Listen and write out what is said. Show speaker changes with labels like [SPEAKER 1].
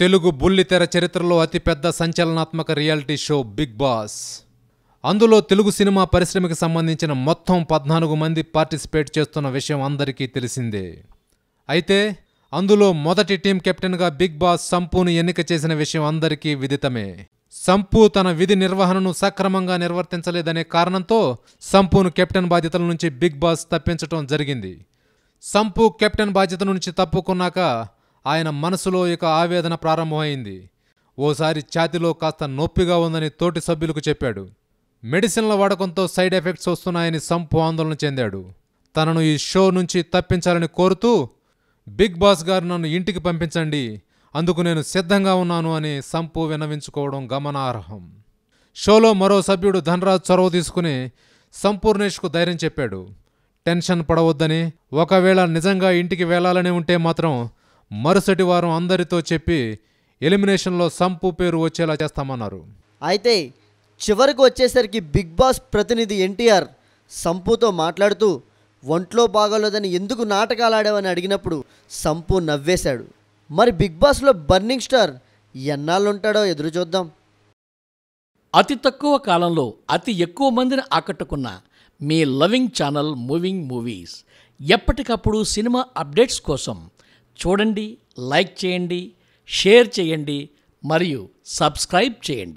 [SPEAKER 1] తెలుగు బుల్లితెర చరిత్రలో అతిపెద్ద సంచలనాత్మక రియాలిటీ షో బిగ్ బాస్. అందులో తెలుగు సినిమా పరిశ్రమకి సంబంధించిన మొత్తం పద్నాలుగు మంది పార్టిసిపేట్ చేస్తున్న విషయం అందరికీ తెలిసిందే. అయితే అందులో మొదటి టీం కెప్టెన్గా బిగ్ బాస్ సంపూను ఎన్నిక చేసిన విషయం అందరికీ విదితమే. సంపు తన విధి నిర్వహణను సక్రమంగా నిర్వర్తించలేదనే కారణంతో సంపూను కెప్టెన్ బాధ్యతల నుంచి బిగ్ బాస్ తప్పించటం జరిగింది. సంపు కెప్టెన్ బాధ్యత నుంచి తప్పుకున్నాక ఆయన మనసులో ఇక ఆవేదన ప్రారంభమైంది. ఓసారి ఛాతిలో కాస్త నొప్పిగా ఉందని తోటి సభ్యులకు చెప్పాడు. మెడిసిన్ల వాడకంతో సైడ్ ఎఫెక్ట్స్ వస్తున్నాయని సంపు ఆందోళన చెందాడు. తనను ఈ షో నుంచి తప్పించాలని కోరుతూ బిగ్ బాస్ గారు నన్ను ఇంటికి పంపించండి. అందుకు నేను సిద్ధంగా ఉన్నాను అని సంపు విన్నవించుకోవడం గమనార్హం. షోలో మరో సభ్యుడు ధనరాజ్ చొరవ తీసుకుని సంపూర్ణేష్కు ధైర్యం చెప్పాడు. టెన్షన్ పడవద్దని. ఒకవేళ నిజంగా ఇంటికి వెళ్ళాలని ఉంటే మాత్రం మరుసటి వారం అందరితో చెప్పి ఎలిమినేషన్లో సంపు పేరు వచ్చేలా చేస్తామన్నారు.
[SPEAKER 2] అయితే చివరికి వచ్చేసరికి బిగ్ బాస్ ప్రతినిధి ఎన్టీఆర్ సంపుతో మాట్లాడుతూ ఒంట్లో బాగోలేదని ఎందుకు నాటకాలు ఆడావని అడిగినప్పుడు సంపు నవ్వేశాడు. మరి బిగ్ బాస్లో బర్నింగ్ స్టార్ ఎన్నాళ్ళు ఉంటాడో ఎదురు చూద్దాం.
[SPEAKER 3] అతి తక్కువ కాలంలో అతి ఎక్కువ మందిని ఆకట్టుకున్న మీ లవింగ్ ఛానల్ మూవింగ్ మూవీస్ ఎప్పటికప్పుడు సినిమా అప్డేట్స్ కోసం చూడండి లైక్ చేయండి షేర్ చేయండి మరియు సబ్స్క్రైబ్ చేయండి.